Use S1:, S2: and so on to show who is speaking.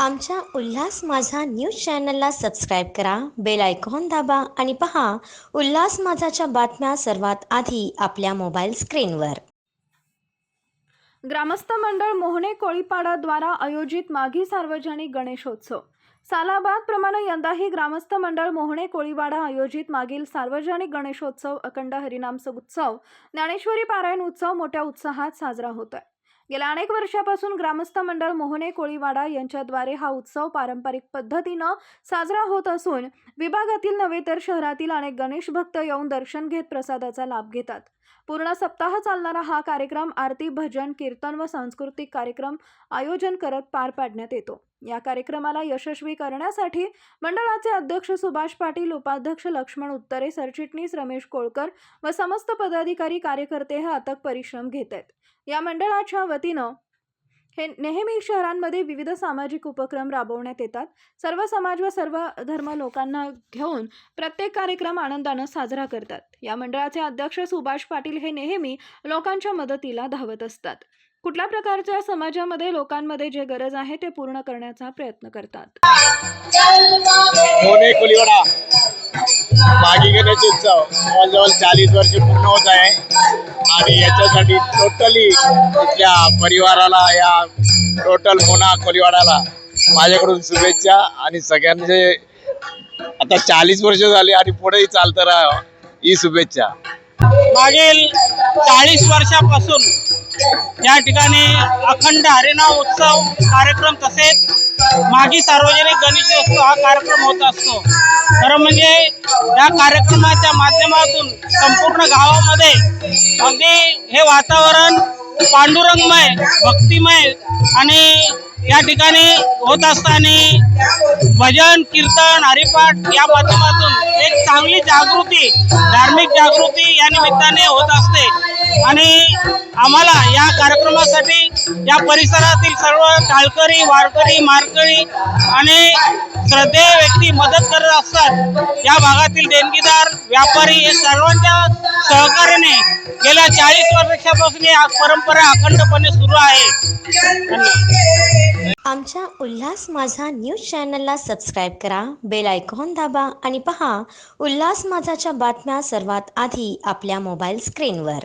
S1: आमच्या उल्हास माझा न्यूज चॅनलला सबस्क्राईब करा बेल आयकॉन दाबा आणि पहा उल्हास माझाच्या बातम्या सर्वात आधी आपल्या मोबाईल स्क्रीनवर.
S2: ग्रामस्थ मंडळ मोहने कोळीपाडाद्वारा आयोजित माघी सार्वजनिक गणेशोत्सव. सालाबाद प्रमाणे यंदाही ग्रामस्थ मंडळ मोहणे कोळीवाडा आयोजित मागील सार्वजनिक गणेशोत्सव अखंड हरिनाम उत्सव ज्ञानेश्वरी पारायण उत्सव मोठ्या उत्साहात साजरा होत आहे गेल्या अनेक वर्षापासून ग्रामस्थ मंडळ मोहने कोळीवाडा यांच्याद्वारे हा उत्सव पारंपरिक पद्धतीनं साजरा होत असून विभागातील नव्हे तर शहरातील अनेक गणेश भक्त येऊन दर्शन घेत प्रसादाचा लाभ घेतात. पूर्ण सप्ताह चालणारा हा कार्यक्रम आरती भजन कीर्तन व सांस्कृतिक कार्यक्रम आयोजन करत पार पाडण्यात येतो. या कार्यक्रमाला यशस्वी करण्यासाठी मंडळाचे अध्यक्ष सुभाष पाटील उपाध्यक्ष लक्ष्मण उत्तरे सरचिटणीस रमेश कोळकर व समस्त पदाधिकारी कार्यकर्ते हे अथक परिश्रम घेत आहेत. या मंडळाच्या वतीनं हे नेहमी शहरांमध्ये विविध सामाजिक उपक्रम राबवण्यात येतात. सर्व समाज व सर्व धर्म लोकांना घेऊन प्रत्येक कार्यक्रम आनंदानं साजरा करतात. या मंडळाचे अध्यक्ष सुभाष पाटील हे नेहमी लोकांच्या मदतीला धावत असतात. कुठल्या प्रकारच्या समाजामध्ये लोकांमध्ये जे गरज आहे ते पूर्ण करण्याचा प्रयत्न करतात?
S3: मागी गणेश उत्सव जवळजवळ चाळीस वर्ष पूर्ण होत आहे. आणि याच्यासाठी टोटली इथल्या परिवाराला या टोटल मोना कोलिवाडाला माझ्याकडून शुभेच्छा. आणि सगळ्यांचे आता चाळीस वर्ष झाली आणि पुढेही चालतं राहा ही शुभेच्छा.
S4: मागील चाळीस वर्षापासून या ठिकाणी अखंड हरिनाम उत्सव कार्यक्रम तसेच मागी सार्वजनिक गणेशोत्सव हा कार्यक्रम होत असतो. खरं म्हणजे या कार्यक्रमाच्या माध्यमातून संपूर्ण गावामध्ये अगदी हे वातावरण पांडुरंगमय भक्तिमय आणि या ठिकाणी होत असताना भजन कीर्तन हरिपाठ या माध्यमातून एक चांगली जागृती धार्मिक जागृती या निमित्ताने होत असते. आणि आम्हाला या कार्यक्रमासाठी या परिसरातील सर्व टाळकरी वारकरी मारकरी आणि श्रद्धेय व्यक्ती मदत करत असतात. या भागातील देणगीदार व्यापारी हे सर्वांच्या सहकार्याने गेल्या चाळीस वर्षापासून ही परंपरा अखंडपणे सुरू आहे.
S1: आमच्या उल्हास माझा न्यूज चॅनलला सबस्क्राईब करा बेल आयकॉन दाबा आणि पहा उल्हास माझाच्या बातम्या सर्वात आधी आपल्या मोबाईल स्क्रीनवर.